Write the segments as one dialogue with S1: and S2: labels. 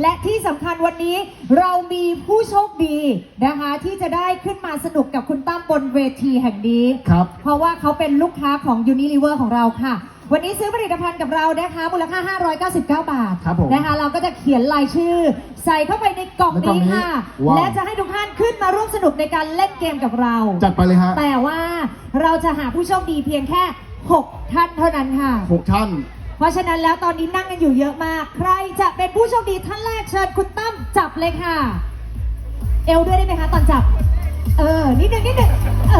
S1: และที่สำคัญวันนี้เรามีผู้โชคดีนะคะที่จะได้ขึ้นมาสนุกกับคุณตั้มบนเวทีแห่งนี้
S2: ครับ
S1: เพราะว่าเขาเป็นลูกค้าของ Unilever ของเราค่ะ วันนี้ซื้อผลิตภัณฑ์กับเรานะคะมูลค่า 599 บาท
S2: ครับผม
S1: นะคะเราก็จะเขียนลายชื่อ ใส่เข้าไปในกล่อง
S2: ในกล่อง
S1: นี้
S2: นี้
S1: ค่ะ
S2: ว้าว
S1: และจะให้ทุกท่านขึ้นมาร่วมสนุกในการเล่นเกมกับเรา
S2: จัดไปเลยฮะ
S1: แต่ว่าเราจะหาผู้โชคดีเพียงแค่ 6 ท่านเท่านั้นค่ะ
S2: หกท่าน
S1: เพ ราะฉะนั้นแล้วตอนนี้นั่งกันอยู่เยอะมาก ใครจะเป็นผู้โชคดีท่านแรกเชิญคุณตั้มจับเลยค่ะ เอวด้วยได้ไหมคะตอนจับ เออ นิดนึงนิดนึงเอ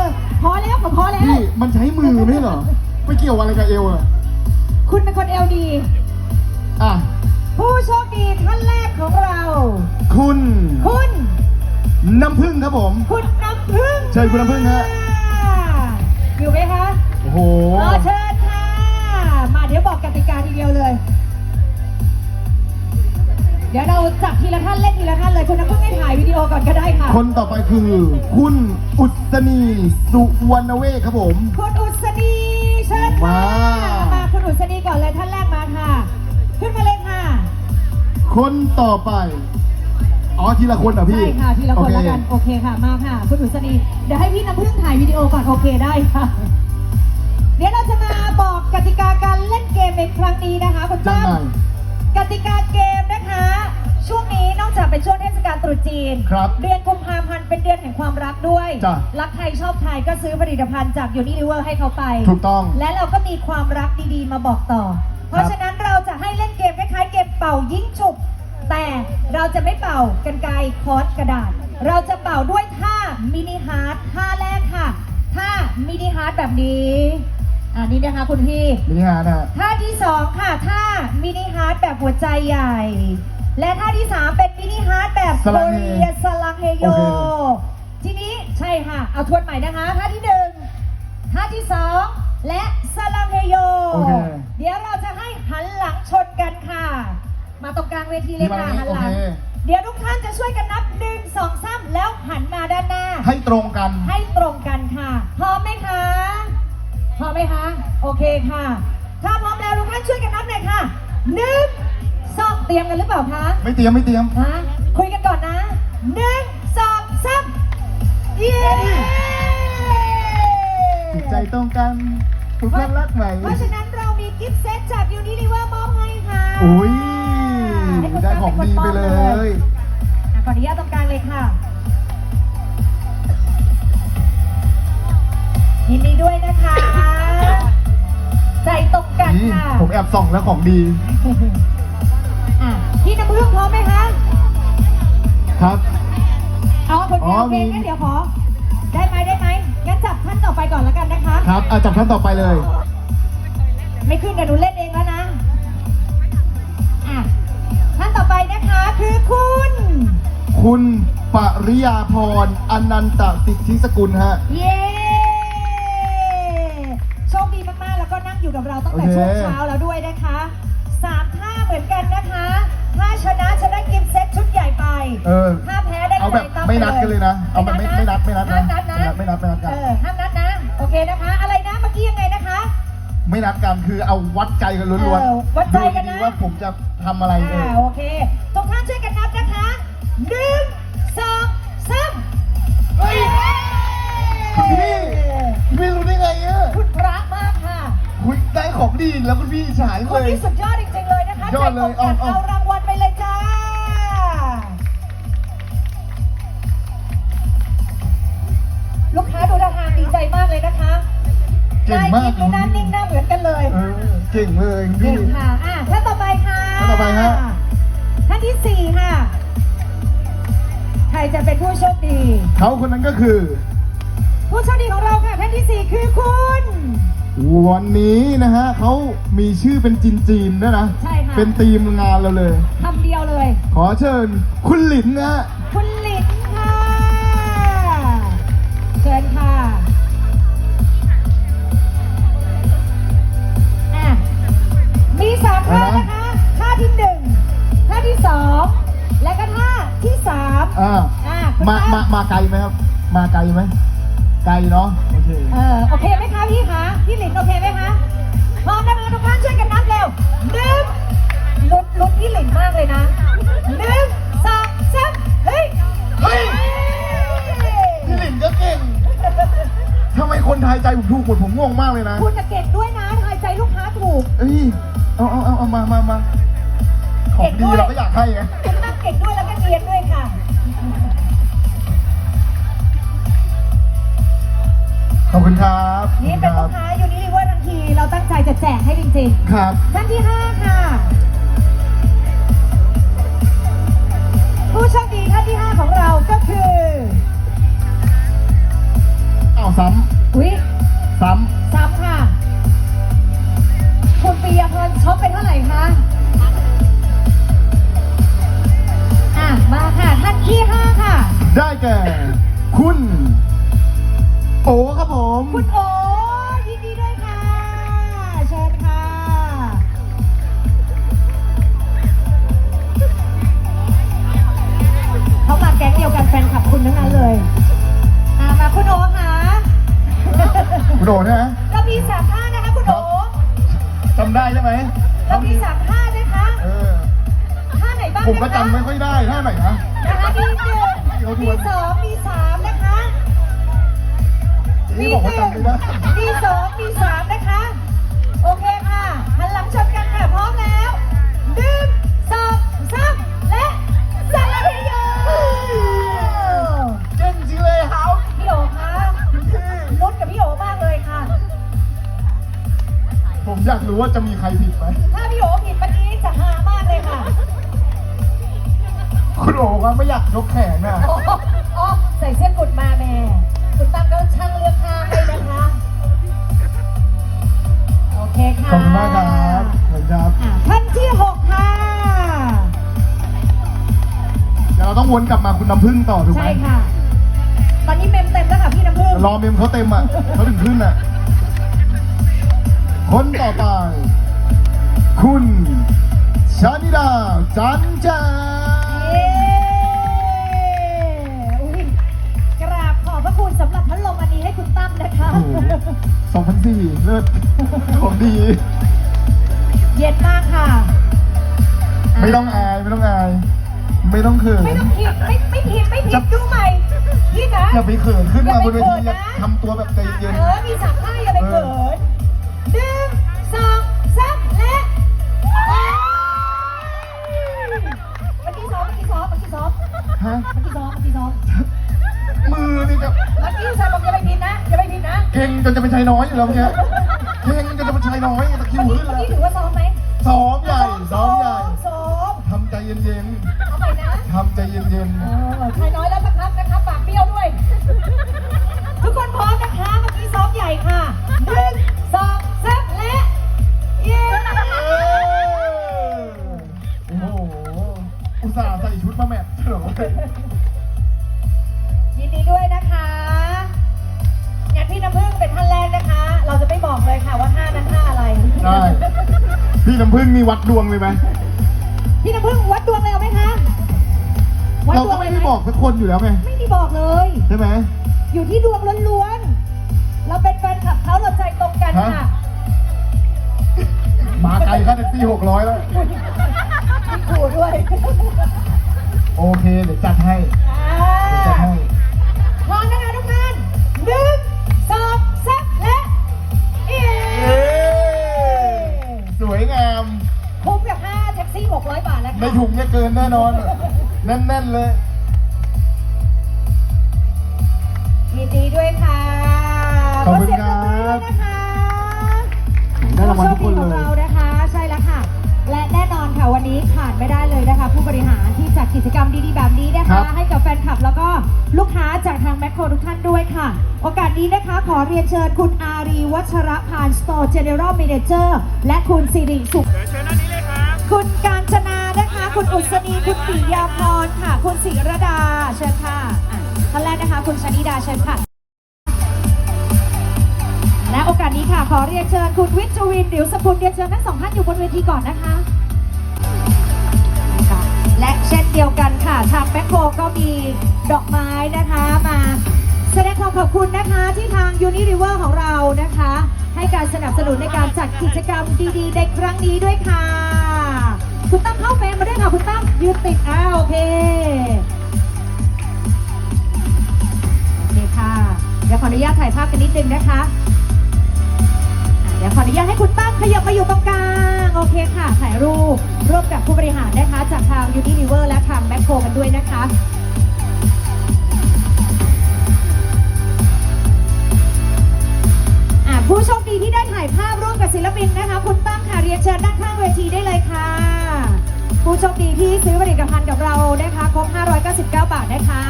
S1: อ พอแล้วขอพอแล้ว
S2: พี่มันใช้มือไม่ใช่เหรอ ไม่เกี่ยวอะไรกับเอวอะ
S1: คุณเป็นคนเอวดี
S2: อะ
S1: ผู้โชคดีท่านแรกของเรา
S2: คุณ
S1: คุณ
S2: น้ำพึ่งครับผม
S1: คุณน้ำพึ่ง
S2: เชิญคุณน้ำพึ่งฮะ
S1: อยู่ไหมคะ
S2: โอ้โห
S1: ขอเชิญค่ะมา เดี๋ยวบอกกติกาทีเดียวเลย เดี๋ยวเราจับทีละท่านเล่นทีละท่านเลยคุณน้ำพึ่งให้ถ่ายวิดีโอก่อนก็ได้ค่ะ
S2: คนต่อไปคือ คุณอุศนีสุวรรณเวศครับผม
S1: คุณอุศนีเชิญค่ะ
S2: มา
S1: มา คุณอุศนีก่อนเลยท่านแรกมาค่ะ ขึ้นมาเลยค่ะ
S2: คนต่อไปอ๋อทีละคนเหรอพี่
S1: ใช่ค่ะทีละคน
S2: โอเแล้
S1: วกันโอเคค่ะมาค่ะ คุณอุศนีเดี๋ยวให้พี่น้ำพึ่งถ่ายวิดีโอก่อนโอเคได้ค่ะ เดี๋ยวเราจะมาบอกกติกาการเล่นเกมในครั้งนี้นะคะคุณ
S2: จัง
S1: ตั้ม
S2: ไง
S1: กติกาเกมนะคะ ช่วงนี้นอกจากเป็นช่วงเทศกาลตรุษจีน
S2: ครับ
S1: เดือนกุมภาพันธ์เป็นเดือนแห่งความรักด้วย
S2: จ้ะ
S1: รักใครชอบใครก็ซื้อผลิตภัณฑ์จากยูนิลิเวอร์ให้เขาไป
S2: ถูกต้อง
S1: และเราก็มีความรักดีๆ มาบอกต่อ เพราะฉะนั้นเราจะให้เล่นเกมคล้ายๆเกมเป่ายิงฉุบ แต่เราจะไม่เป่ากันไกรคอร์สกระดาษ เราจะเป่าด้วยท่ามินิฮาร์ดท่าแรกค่ะท่ามินิฮาร์ดแบบนี้ อันนี้นะคะคุณพี่
S2: มินิฮาร์ดนะฮะ
S1: ท่าที่สองค่ะท่ามินิฮาร์ดแบบหัวใจใหญ่ และท่าที่สามเป็นมินิฮาร์ดแบบ
S2: สลังเฮ
S1: โคเรียสลังเฮโย
S2: โอเค
S1: ทีนี้ใช่ค่ะ เอาทวนใหม่นะคะท่าที่หนึ่งท่าที่สองและสลังเฮโย
S2: โอเค
S1: เดี๋ยวเราจะให้หันหลังชนกันค่ะ มาตรงกลางเวทีเลยค่ะ
S2: ที่
S1: หัน
S2: มา
S1: หลัง
S2: โอเค
S1: เดี๋ยวทุกท่านจะช่วยกันนับหนึ่งสองสามแล้วหันมาด้านหน้า
S2: ให้ตรงกัน
S1: ให้ตรงกันค่ะ พร้อมไหมคะ พร้อมไหมคะ โอเคค่ะ ถ้าพร้อมแล้วทุกท่านช่วยกันนับหน่อยค่ะหนึ่งสองเตรียมกันหรือเปล่าคะ
S2: ไม่เตรียมไม่เตรียม
S1: ฮะคุยกันก่อนนะหนึ่งสองสามเย้
S2: จิตใจตรงกันถูกกันรักใหม่
S1: เพราะฉะนั้นเรามีกิฟต์เซตจากยูนิลิเวอร์มอบให้ค่ะ
S2: อุ้ย
S1: ให้คุณ
S2: ได้
S1: ตั้
S2: ของ
S1: ป็น
S2: ดี
S1: คนม
S2: ไป
S1: บ
S2: เลย
S1: อะขออนุญาตตรงกลางเลยค่ะ ดีด้วยนะคะ ใจตรงกัน
S2: นี่
S1: ค่ะ
S2: ผมแอบส่องแล้วของดี
S1: อะพี่น้ำพึ่งพร้อมไหมคะ
S2: ครับ
S1: เอาคน
S2: อ๋
S1: เดี
S2: อ
S1: ยวโอเค
S2: มี
S1: งั้นเดี๋ยวขอ ได้ไหมได้ไหมงั้นจับท่านต่อไปก่อนแล้วกันนะคะ
S2: ครับอาจับท่านต่อไปเลย
S1: ไม่ขึ้นเดี๋ยวหนูเล่นเองแล้วนะ อะ ท่านต่อไปนะคะคือคุณ
S2: คุณปริยาพรอนันตสิทธิสกุลฮะ
S1: เย้ อยู่กับเราตั้งแต่
S2: โอเค
S1: ช่วงเช้าแล้วด้วยนะคะสามท่าเหมือนกันนะคะ ถ้าชนะจะได้กิฟต์เซตชุดใหญ่ไป
S2: เออ
S1: ถ้าแพ้ได้
S2: เอาแบบ
S1: ใจตั้
S2: ไม่นัดกันเลยนะ เอาแบบไม่ไม่นัดไม่นัดนะ
S1: ห้ามนัดนะ
S2: ไม่นัดไม่นัดกัน
S1: เออห้ามนัดนะ โอเคนะคะ อะไรนะเมื่อกี้ยังไงนะคะ
S2: ไม่นัดกันคือเอาวัดใจกันล้วน
S1: เออวัดใจกันนะ
S2: ดูว่าผมจะทำอะไรเอ
S1: อ่า
S2: อ
S1: โอเค ยอ
S2: ดเลย
S1: ใจตรงกัน
S2: เอา
S1: เอา
S2: เอา
S1: รางวัลไปเลยจ้า ลูกค้าดูท่าทางดีใจมากเลยนะคะ
S2: เก่งมาก
S1: หน้ายิ้มหน้านิ่งหน้าเหมือนกันเลย
S2: เออเก่งเลยคุณ
S1: เก่
S2: พี่
S1: งค่ะอะท่านต่อไปค่ะ
S2: ท่านต่อไปฮะ
S1: ท่านที่สี่ค่ะ ใครจะเป็นผู้โชคดี
S2: เขาคนนั้นก็คือ
S1: ผู้โชคดีของเราค่ะท่านที่สี่คือคุณ
S2: วันนี้นะฮะเขามีชื่อเป็นจีนจีนๆด้วยนะ
S1: ใช่ค่ะ
S2: เป็นทีมงานเราเลย
S1: คำเดียวเลย
S2: ขอเชิญคุณหลินนะฮะ
S1: คุณหลินค่ะ เชิญค่ะอะ มีสามท่านะคะ ท่าที่หนึ่งท่าที่สองและก็ท่าที่สาม
S2: อ่า
S1: อะคุณ
S2: มา
S1: ป้
S2: มามาไกลไหมครับ มาไกลไหม จเนาะโอเค
S1: เออโอเคไหมคะพี่คะพี่หลินโอเคไหมคะพร้อมนะคะทุกท่านช่วยกันนับเร็วหนึ่งลดลุ้พี่หลินมากเลยนะ
S2: หนึ่งสองสามเฮ้ยเฮ้ยพี่ห
S1: ล
S2: ินก็เก่งทำไมคนทายใจผมถูกกดผมงงมากเลยนะ
S1: คุณจะเก่งด้วยนะทายใจลูกค้าถูก
S2: เอ้ยเอาเอาเอาเอามามามาของดีเราก็อยากให้ไง อบคุณครับ
S1: นี่เป็น
S2: ค
S1: ลู
S2: รั
S1: กค้ายูนิลิเวอร์ทันทีเราตั้งใจจะแจกให้จริง
S2: ครับ
S1: ๆท่านที่ 5 ค่ะ ผู้โชคดีท่านที่ 5 ของเราก็คือ
S2: อ้าวซ้
S1: อุ๊ยำ
S2: ซ้
S1: ซ้ำค่ะ คุณปียพรช็อปไปเท่าไหร่คะอะมาค่ะท่านที่ 5 ค่ะำ
S2: ได้แก่คุณโอ้ ครับผม
S1: คุณโอยินดีด้วยค่ะเชิญค่ะเขามาแก๊งเดียวกันแฟนคลับคุณทั้งนั้นเลยอะมาคุณโอค่ะ
S2: คุณโอ้ใช่ไหม
S1: เรามีสามท่านะคะคุณโอ
S2: จำได้ใช่ไหม
S1: เรามีสามท่านะคะ
S2: เออ
S1: ท่าไหนบ้าง
S2: ผมก็
S1: นะคะ
S2: จำไม่ค่อยได้ท่าไหนนะ
S1: นะคะมีหนึ่งมีสองมีสามนะคะ
S2: นี่บอกว่าจำไม่ได้
S1: มีสองมีสามนะคะ โอเคค่ะหันหลังชนกันค่ะพร้อมแล้วหนึ่งสองสามและสันนิโย
S2: เก่งจริงเลยครับ
S1: พี่โอคะลุ้นกับพี่โอมากเลยค่ะ
S2: ผมอยากรู้ว่าจะมีใครผิดไหม
S1: ถ้าพี่โอผิดเมื่อกี้จะฮามากเลยค่ะ
S2: คุณโอ้ก็ไม่อยากยกแขนอะ ต้องวนกลับมาคุณน้ำพึ่งต่อถูกไหม
S1: ใช่ค่ะ ตอนนี้เมมเต็มแล้วค่ะพี่น้ำพึ่ง
S2: รอเมมเขาเต็มอะเขาถึงขึ้นอะคนต่อไป คุณชานิดาจันจา
S1: เย้อุ๊ยกราบขอบพระคุณสำหรับพัดลมอันนี้ให้คุณตั้มนะคะ
S2: โอ้โห2004เลิศของดี
S1: เย็นมากค่ะ
S2: ไม่ต้องอาย ไม่ต้องอาย ไม่ต้องเขิน
S1: ไม่ต้องผิดไม่ไม่ผิดไม่ผิดดูใหม่พี่จ๋า
S2: อย่าไปเขินขึ้นมาบนเวที
S1: อย่าไปเขินนะ
S2: อย่าทำตัวแบบใจเย็น
S1: เออมีสามท่าอย่าไปเขินหนึ่งสองสามและเมื่อกี้ซ้อมเมื่อกี้ซ้อมเมื่อกี้ซ้อม
S2: ฮะ
S1: เมื่อกี้ซ้อมเมื่อกี้ซ้อม
S2: มือนี่กับ
S1: เมื่อกี้ซ้อมบอกอย่าไปผิดนะอย่าไปผิดนะ
S2: เก่งจนจะเป็นชายน้อยอยู่แล้วเมื่อกี้เก่งจนจะเป็นชายน้อยตะคริว
S1: เมื่อกี้
S2: ขึ้น
S1: เมื่อ
S2: แล้ว
S1: กี้ถือว่าซ้อมไหม
S2: ซ้อมใหญ่ซ้อมใหญ่
S1: ซ้อม
S2: ทำใจเย็น
S1: เอาไปนะ
S2: ๆทำใจเย็น
S1: เออชายน้อยแล้วนะครับนะครับปากเปรี้ยวด้วย ทุกคนพร้อมนะคะเมื่อกี้ซ้อมใหญ่ค่ะหนึ่งสองสามและเย้
S2: ๆเออโอ้โห อุตส่าห์ใส่ชุดมาแมทเหรอ
S1: ยินดีด้วยนะคะงั้นพี่น้ำพึ่งเป็นท่านแรกนะคะ เราจะไม่บอกเลยค่ะว่าท่านั้นท่าอะไร
S2: ใช่พี่น้ำพึ่งมีวัดดวงเลยไหม
S1: พี่น้ำพึ่งวัดดวงเลยเอาไหมคะวัด
S2: เรา
S1: ดว
S2: ก็
S1: ง
S2: ไม่
S1: เลย
S2: ได้
S1: ห
S2: บอกสักคนอยู่แล้วไง
S1: ไม่ได้บอกเลย
S2: ใช่ไหม
S1: อยู่ที่ดวงล้วนๆ เราเป็นแฟนคลับเขาเราใจตรงกันค่ะ
S2: ฮะมาไกลค่าแท็กซี่หกร้อยแล้ว
S1: มีขู่ด้วย
S2: โอเค เดี๋ยวจัดให้
S1: อ่า
S2: เดี๋ยวจัดให้
S1: พร้อมนะคะ
S2: ใน
S1: ค่ะ
S2: ถุงเนี่ยเกินแน่นอน แน่นๆเลย
S1: ยินดีด้วยค่ะ
S2: ขอบคุณครับ
S1: ขอเสียงปรบมือด้วยนะคะ
S2: ได้รางวัลทุกคน
S1: ผู้โชดีของ
S2: เลย
S1: เรานะคะ ใช่แล้วค่ะ และแน่นอนค่ะวันนี้ขาดไม่ได้เลยนะคะ ผู้บริหารที่จัดกิจกรรมดีๆแบบนี้นะ
S2: ครั
S1: คะ
S2: บ
S1: ให้กับแฟนคลับแล้วก็ลูกค้าจากทางแมคโครทุกท่านด้วยค่ะ โอกาสนี้นะคะขอเรียนเชิญคุณอารีวัชระพานสโตร์เจเนอเรล m ม n เจอร์และคุณสิริสุขคุณการจนานะคะคุณ คุณอุศนีคุณปิยาพรค่ะ คุณศิรดาเชิญค่ะอะท่านแรกนะคะ คุณชนิดาเชิญค่ะ และโอกาสนี้ค่ะ ขอเรียนเชิญคุณวิทย์จวินดิวสกุลเรียนเชิญทั้งสองท่านอยู่บนเวทีก่อนนะคะค่ะและเช่นเดียวกันค่ะทางแมคโครก็มีดอกไม้นะคะมาแสดงความขอบคุณนะคะที่ทาง Unilever ของเรานะคะ ให้การสนับสนุนในการจัดกิจกรรมดีๆ ในครั้งนี้ด้วยค่ะ คุณตั้มเข้าเฟรมมาด้วยค่ะคุณตั้มยืนติดอ้าวโอเคโอเคค่ะเดี๋ยวขออนุญาตถ่ายภาพกันนิดนึงนะคะเดี๋ยวขออนุญาตให้คุณตั้มขยับมาอยู่ตรงกลางโอเคค่ะถ่ายรูปร่วมกับผู้บริหารนะคะ จากทางยูนิเวอร์และทางแมคโครกันด้วยนะคะ กับศิลปินนะคะ คุณตั้มค่ะเรียนเชิญด้านข้างเวทีได้เลยค่ะ ผู้โชคดีที่ซื้อผลิตภัณฑ์กับเรานะคะครบ599 บาทนะคะ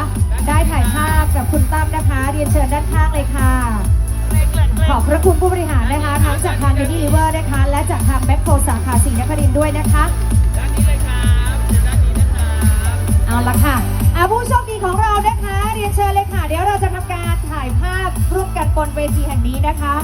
S1: ได้ถ่ายภาพกับคุณตั้มนะคะ เรียนเชิญด้านข้างเลยค่ะ ขอบพระคุณผู้บริหารนะคะทั้งจากทาง Unilever นะคะ และจากทางแมคโครสาขาสีนครินทร์ด้วยนะคะ
S3: ด้านนี้เลยครับเดี๋ยวด้านนี้นะครับ
S1: เอาละค่ะอะผู้โชคดีของเรานะคะ เรียนเชิญเลยค่ะ เดี๋ยวเราจะทำการถ่ายภาพร่วมกันบนเวทีแห่งนี้นะคะ